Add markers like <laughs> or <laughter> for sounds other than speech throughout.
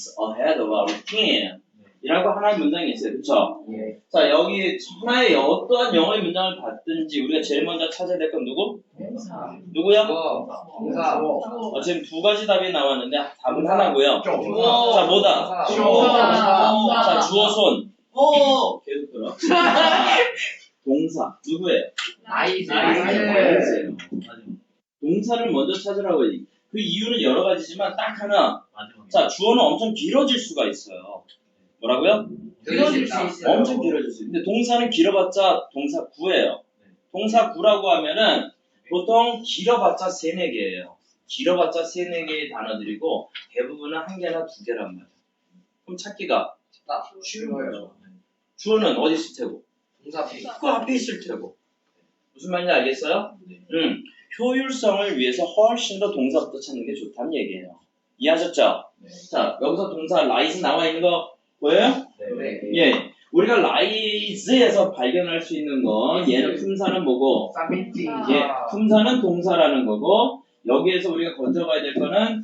leaps ahead of our team. 이라고 하나의 문장이 있어요. 그쵸? 예. 자, 여기 하나의 어떠한 영어의 문장을 받든지 우리가 제일 먼저 찾아야 될 건 누구? 누구야? 동사. 어, 지금 두 가지 답이 나왔는데 답은 동사. 하나고요. 자, 뭐다? 동사. 자, 주어 손. 어, <laughs> 계속 들어. <laughs> 동사. 누구예요? 나이스. 나이스예요. 동사를 먼저 찾으라고 해. 그 이유는 여러 가지지만 딱 하나. 자, 주어는 엄청 길어질 수가 있어요. 뭐라고요? 길어질 수 있어요. 엄청 길어질 수 있어요. 근데 동사는 길어봤자 동사 구예요. 동사 구라고 하면은 보통 길어봤자 세네 개예요. 길어봤자 세네 개의 단어들이고 대부분은 한 개나 두 개란 말이야. 그럼 찾기가 쉬운 거예요. 주어는 어디 있을 테고? 동사 그 앞에 있을 테고. 무슨 말인지 알겠어요? 음, 효율성을 위해서 훨씬 더 동사부터 찾는 게 좋다는 얘기예요. 이해하셨죠? 자, 여기서 동사 라이즈 나와 있는 거 보여요? 네. 예. 우리가 라이즈에서 발견할 수 있는 건 얘는 품사는 뭐고. 예, 품사는 동사라는 거고, 여기에서 우리가 건져가야 될 거는,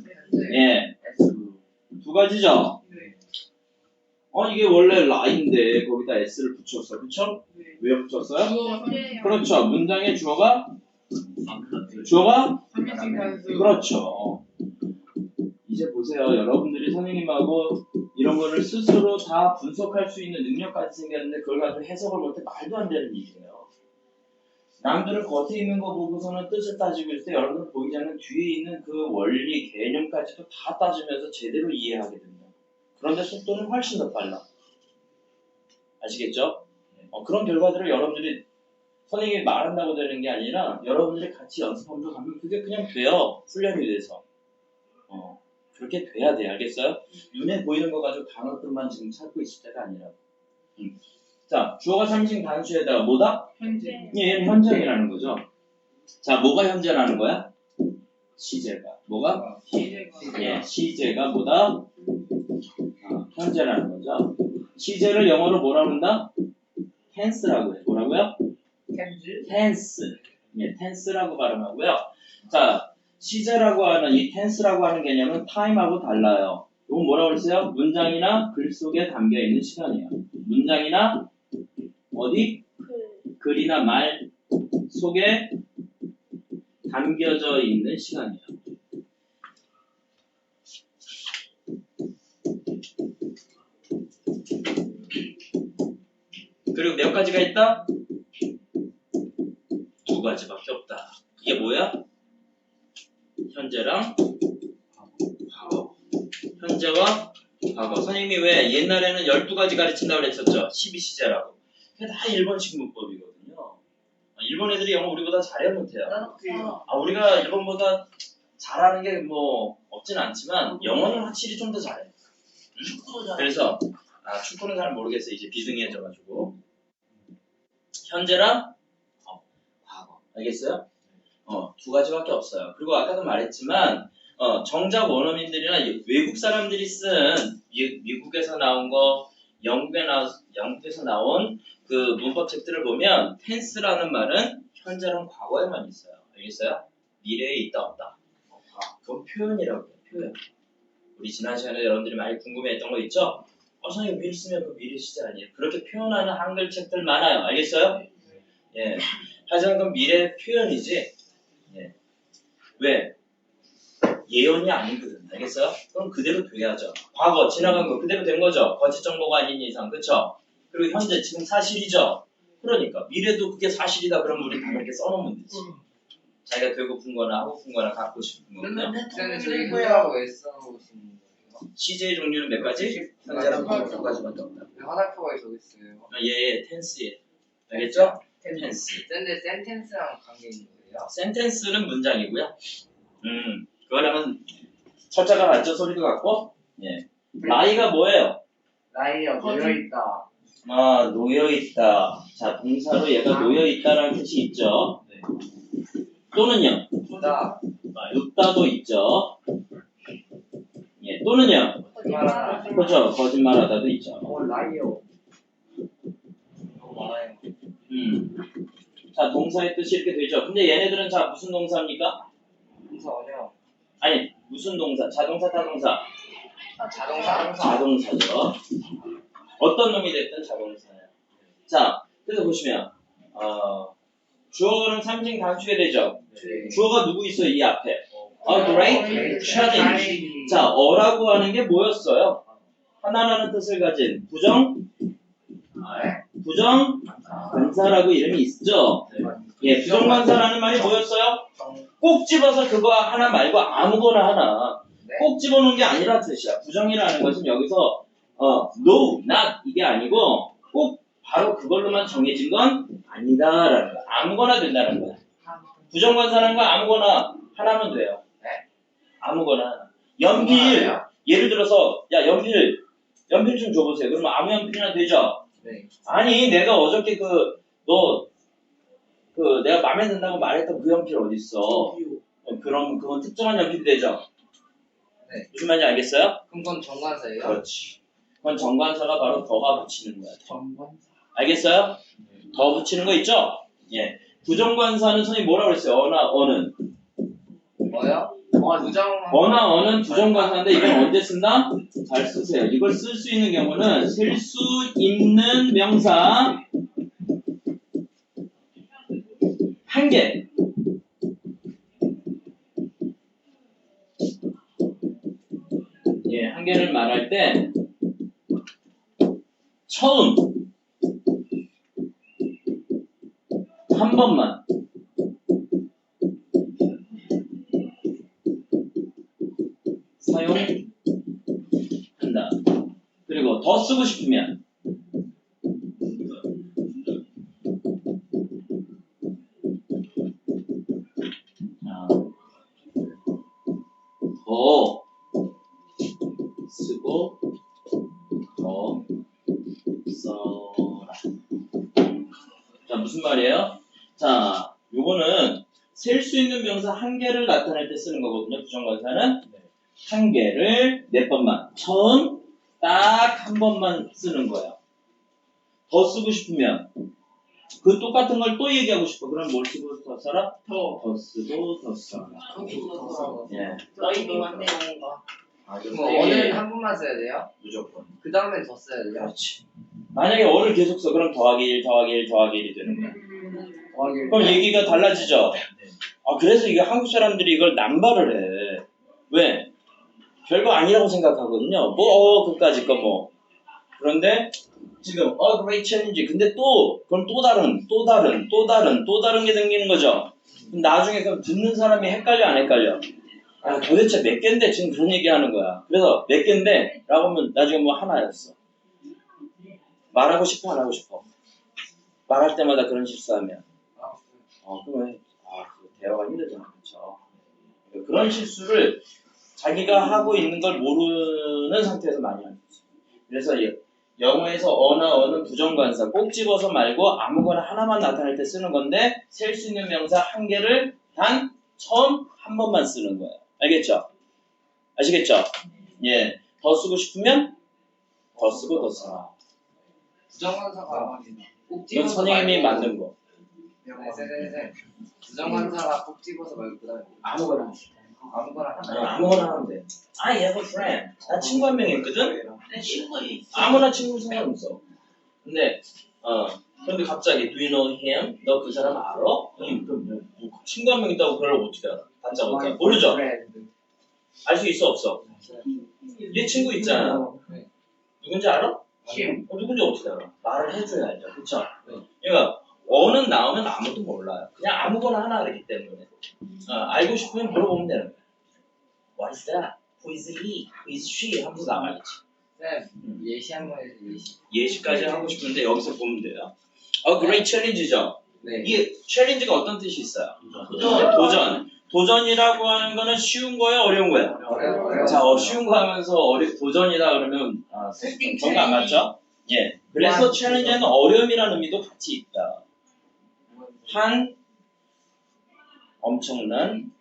예, 두 가지죠? 어, 이게 원래 라인데, 거기다 s를 붙였어. 그쵸? 왜 붙였어요? 그렇죠. 문장의 주어가, 주어가 그렇죠. 이제 보세요. 여러분들이 선생님하고 이런 거를 스스로 다 분석할 수 있는 능력까지 생겼는데 그걸 가지고 해석을 못해 말도 안 되는 일이에요. 남들은 겉에 있는 거 보고서는 뜻을 따지고 있을 때 여러분은 보이지 않는 뒤에 있는 그 원리, 개념까지도 다 따지면서 제대로 이해하게 됩니다. 그런데 속도는 훨씬 더 빨라. 아시겠죠? 어, 그런 결과들을 여러분들이 선생님이 말한다고 되는 게 아니라 여러분들이 같이 연습하면서 가면 그게 그냥 돼요. 훈련이 돼서. 어, 그렇게 돼야 돼. 알겠어요? 눈에 보이는 거 가지고 단어들만 지금 찾고 있을 때가 아니라. 음. 자, 주어가 3인칭 단수에다가 뭐다? 예, 얘는 현재이라는 거죠. 자, 뭐가 현재라는 거야? 시제가. 뭐가? 예, 시제가 뭐다? 어, 현재라는 거죠. 시제를 영어로 뭐라 그런다? tense라고 해. 뭐라고요? 텐즈. tense. 예, tense라고 발음하고요. 자, 시제라고 하는 이 tense라고 하는 개념은 time하고 달라요. 이건 뭐라고 그랬어요? 문장이나 글 속에 담겨 있는 시간이에요. 문장이나 어디? 글이나 말 속에 담겨져 있는 시간이에요. 그리고 몇 가지가 있다? 두 가지밖에 없다. 이게 뭐야? 현재랑 과거. 현재와 과거. 선생님이 왜 옛날에는 12가지 가르친다고 그랬었죠? 12시제라고. 그게 다 일본식 문법이거든요. 아, 일본 애들이 영어 우리보다 잘해 못해요. 아, 우리가 일본보다 잘하는 게 뭐 없진 않지만 영어는 확실히 좀 더 잘해. 그래서 아, 축구는 잘 모르겠어요. 이제 비등해져가지고 현재랑. 알겠어요? 어, 두 가지밖에 없어요. 그리고 아까도 말했지만 어, 정작 원어민들이나 외국 사람들이 쓴 미, 미국에서 나온 거 영국에 나 영국에서 나온 그 문법 책들을 보면 tense라는 말은 현재랑 과거에만 있어요. 알겠어요? 미래에 있다 없다. 아, 그건 표현이라고요. 표현. 우리 지난 시간에 여러분들이 많이 궁금해했던 거 있죠? 어, 선생님 미리 쓰면 그 미래 시제 아니에요? 그렇게 표현하는 한글 책들 많아요. 알겠어요? 예. 하지만 그건 미래 표현이지. 예. 왜? 예언이 아니거든. 알겠어요? 그럼 그대로 돼야죠. 과거 지나간 거 그대로 된 거죠. 거짓 정보가 아닌 이상, 그쵸? 그리고 현재 지금 사실이죠. 그러니까 미래도 그게 사실이다. 그러면 우리 다 그렇게 써놓으면 되지. 자기가 되고픈 거나 하고픈 거나 갖고 싶은 거나? CJ 종류는 몇 가지? 현재랑 두 가지밖에 없다. 왜 화살표가 저기 있어요? 아, 얘 텐스에 알겠죠? 텐스. <laughs> 근데 센텐스랑 관계 있는 거예요? 센텐스는 문장이고요. 음, 그거랑은 철자가 같죠? 소리도 같고. 예. 라이가 뭐예요? 나이가 모여있다. 아, 놓여있다. 자, 동사로 얘가 놓여있다라는 뜻이 있죠. 네. 또는요? 나 아, 웃다도 있죠. 예, 또는요? 거짓말하다. 그렇죠. 거짓말하다도 있죠. 어 라이어. 음. 자, 동사의 뜻이 이렇게 되죠. 근데 얘네들은 자, 무슨 동사입니까? 무서워요. 아니, 무슨 동사? 자동사, 타동사. 자동차. 자동사죠. 어떤 놈이 됐든 자동사예요. 자, 그래서 보시면 어, 주어는 상징 단수가 되죠. 네. 주어가 누구 있어요 이 앞에? A great challenge. 자, 어라고 하는 게 뭐였어요? 하나라는 뜻을 가진 부정 부정 관사라고 이름이 있죠. 예, 부정 관사라는 말이 뭐였어요? 꼭 집어서 그거 하나 말고 아무거나 하나 꼭 집어넣은 게 아니라 뜻이야. 부정이라는 것은 여기서 어, no, not 이게 아니고 꼭 바로 그걸로만 정해진 건 아니다라는 거야. 아무거나 된다는 거야. 부정관사라는 건 아무거나 하나면 돼요. 네. 아무거나 하나. 연필 예를 들어서 야 연필 연필 좀 줘보세요. 그러면 아무 연필이나 되죠. 네. 아니 내가 어저께 그 너 그 내가 마음에 든다고 말했던 그 연필 어디 있어? 그럼 그건 특정한 연필이 되죠. 네. 무슨 말인지 알겠어요? 그럼 그건 정관사예요? 그렇지. 그건 정관사가 바로 더가 붙이는 거야. 정관. 알겠어요? 더 붙이는 거 있죠? 예. 부정관사는 선생님 뭐라고 그랬어요? 어나 어는. 뭐요? 어, 부정. 어나 어는 부정관사인데 이건 언제 쓴다? 잘 쓰세요. 이걸 쓸 수 있는 경우는 쓸 수 있는 명사 한 개. 예, 한 개를 말할 때 처음 한 번만 더 쓰고 싶으면 자, 더 쓰고 더 써라. 자 무슨 말이에요? 자 요거는 셀 수 있는 명사 한 개를 나타낼 때 쓰는 거거든요. 부정관사는 한 개를 몇 번만 처음 딱 한 번만 쓰는 거예요. 더 쓰고 싶으면 그 똑같은 걸 또 얘기하고 싶어. 그럼 뭘 쓰고 더 써라? 더. 더 쓰고 더 써라. 예, 아, 그럼 어는 한 번만 써야 돼요? 무조건. 그 다음에 더 써야 돼요? 그렇지. 만약에 어를 계속 써 그럼 더하기 1, 더하기 1, 더하기 1이 되는 거야. 더하기 그럼 얘기가 달라지죠. 아 그래서 이게 한국 사람들이 이걸 남발을 해. 왜? 별거 아니라고 생각하거든요. 뭐 어, 그까짓 거 뭐. 그런데 지금 어 great challenge. 근데 또 그럼 또 다른 또 다른 또 다른 또 다른 게 생기는 거죠. 나중에 그럼 듣는 사람이 헷갈려 안 헷갈려? 아 도대체 몇 개인데 지금 그런 얘기 하는 거야. 그래서 몇 개인데? 라고 하면 나중에 뭐 하나였어. 말하고 싶어 안 하고 싶어? 말할 때마다 그런 실수하면 어, 그러면, 아, 그 대화가 힘들잖아. 그쵸. 그런 실수를 자기가 하고 있는 걸 모르는 상태에서 많이 하는 거지. 그래서 이 영어에서 어나 어는 부정관사 꼭 집어서 말고 아무거나 하나만 나타낼 때 쓰는 건데 셀 수 있는 명사 한 개를 단 처음 한 번만 쓰는 거예요. 알겠죠? 아시겠죠? 예. 더 쓰고 싶으면 더 쓰고 더 써라. 부정관사가 꼭 이건 집어서 선생님이 말고- 만든 거. 네, 네, 네, 네. 부정관사가 꼭 집어서 말고 그 다음에 아무거나. 아무거나 아니, 하나 아무거나 하면 돼. I have a friend. 나 친구 한 명 있거든? 내 친구 있어. 아무나 친구 상관없어. 근데, 어, 근데 갑자기, do you know him? 너 그 사람 알아? 아니, 그, 뭐, 뭐, 친구 한 명 있다고 그걸 어떻게 알아? 단자 어떻게 알아? 모르죠? 알 수 있어, 없어? 얘 친구 있잖아. 네. 누군지 알아? 힘. 어, 누군지 어떻게 알아? 말을 해줘야 알죠. 그쵸? 네. 그러니까, 어는 나오면 아무도 몰라요. 그냥 아무거나 하나 그렇기 때문에. 어, 알고 싶으면 물어보면 되는 거야. What is that? Who is he? Who is she? 하면서 나가야지. 쌤, 예시 한 번 해서 예시. 예시까지 하고 싶은데 여기서 보면 돼요. 어, great challenge죠. 네. 이게 challenge가 어떤 뜻이 있어요? 도전. 도전이라고 하는 거는 쉬운 거예요, 어려운 거예요? 어려워, 어려워. 자, 어, 쉬운 거 하면서 어려 도전이다 그러면 아, 안 맞죠? 예. 그래서 challenge에는 어려움이라는 의미도 같이 있다. 한 엄청난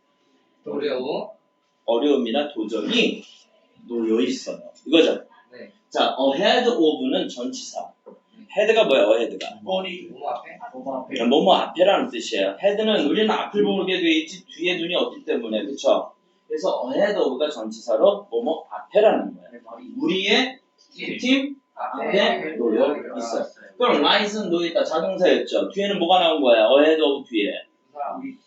어려워. 어려움이나 도전이 놓여 있어요. 이거죠. 네. 자, ahead of는 전치사. head가 뭐야, ahead가? 머리. 몸 앞에? 몸 앞에. 뭐뭐 앞에라는 뜻이에요. 헤드는 우리는 앞을 보게 돼 있지 뒤에 눈이 없기 때문에 그쵸? 그래서 ahead of가 전치사로 뭐뭐 앞에라는 거야. 우리의 팀 앞에 노력 있어요. 그럼 right은 놓여 있다 자동사였죠. 뒤에는 뭐가 나온 거야? ahead of 뒤에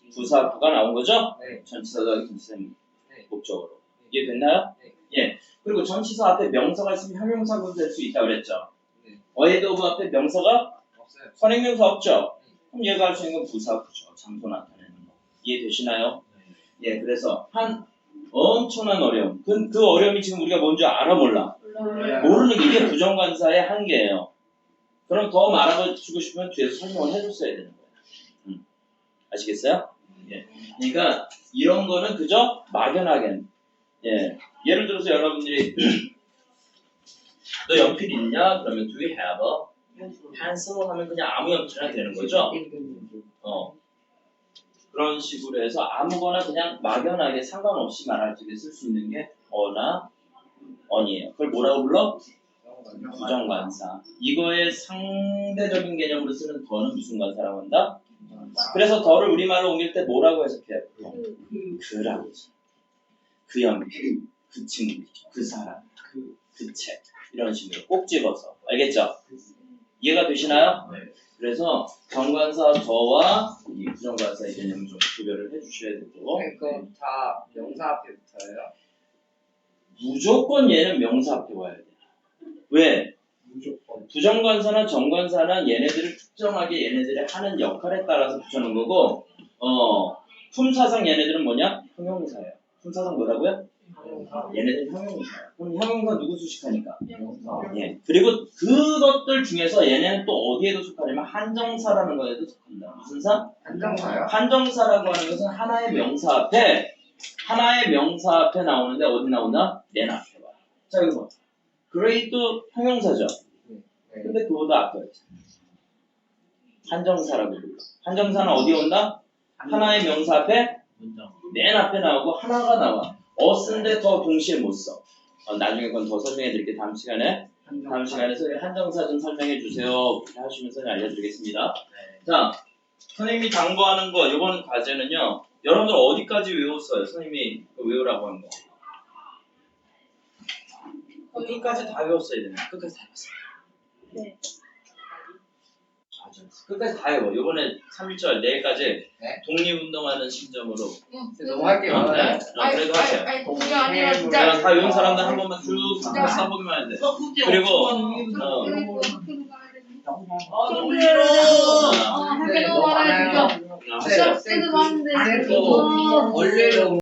부사구가 나온 거죠? 네. 전치사가 김쌤 네. 목적으로 이해 됐나요? 네. 예. 그리고 전치사 앞에 명사가 있으면 형용사도 될수 있다 그랬죠. 네. ahead of 앞에 명사가 없어요. 선행명사 없죠. 그럼 얘가 할 수 있는 건 부사구죠. 장소 나타내는 거. 이해되시나요? 예. 그래서 한 엄청난 어려움. 그, 그 어려움이 지금 우리가 뭔지 알아 몰라. 몰라요. 모르는 게 이게 부정관사의 한계예요. 그럼 더 말아주고 싶으면 뒤에서 설명을 해줬어야 되는 거예요. 음. 아시겠어요? 예. 그러니까 이런 거는 그저 막연하게 예. 예를 들어서 여러분들이 <clears throat> 너 연필 있냐? 그러면 do you have a pencil 하면 그냥 아무 연필이나 되는 거죠. 어. 그런 식으로 해서 아무거나 그냥 막연하게 상관없이 말할 적에 쓸 수 있는 게 어나 언이에요. 그걸 뭐라고 불러? 부정관사. 이거의 상대적인 개념으로 쓰는 더는 무슨 관사라고 한다? 그래서 더를 우리말로 옮길 때 뭐라고 해석해요? 그라고. 그 연필, 그 친구, 그 사람, 그, 그 책. 이런 식으로 꼭 집어서. 알겠죠? 이해가 되시나요? 네. 그래서 정관사 더와 이 부정관사의 개념을 좀 구별을 해주셔야 되고 그거 다 명사 앞에 붙어요. 무조건 얘는 명사 앞에 와야 돼. 왜? 무조건. 부정관사나 정관사는 얘네들을 특정하게 얘네들이 하는 역할에 따라서 붙여놓은 거고 어 품사상 얘네들은 뭐냐? 형용사예요. 품사상 뭐라고요? 얘네들은 형용사예요. 그럼 형용사 누구 수식하니까? 예. 그리고 그것들 중에서 얘네는 또 어디에도 속하냐면 한정사라는 거에도 속한다. 무슨 사? 안정사요? 한정사라고 하는 것은 하나의 명사 앞에 하나의 명사 앞에 나오는데 어디 나오나? 맨 앞에 와. 자 이거 봐. 그레이도 형용사죠. 네. 근데 그보다 있죠. 한정사라고 불러. 한정사는 어디 온다? 하나의 명사 앞에 맨 앞에 나오고 하나가 나와. 어 쓴데 더 동시에 못 써. 어, 나중에 그건 더 설명해 드릴게요. 다음 시간에. 다음 시간에서 이 한정사 좀 설명해 주세요. 하시면서 알려드리겠습니다. 자, 선생님이 당부하는 거, 이번 과제는요, 여러분들 어디까지 외웠어요? 선생님이 그 외우라고 한 거. 끝까지 다 외웠어야 되네. 끝까지 다 외웠어요. 네. 맞아. 끝까지 다 외워. 이번에 3일절 내일까지 네. 독립운동하는 심정으로. 너무 할게요. 어, 네. 어, 그래도 하세요. 아니 동료 아니라 자, 진짜 다 외운 사람들 한 번만 쭉. 써보기만 돼. 그리고, 어, 아 너무 싫어. 어 네, 학교 너무 말해 많아요. 진짜. 어, 해도 원래는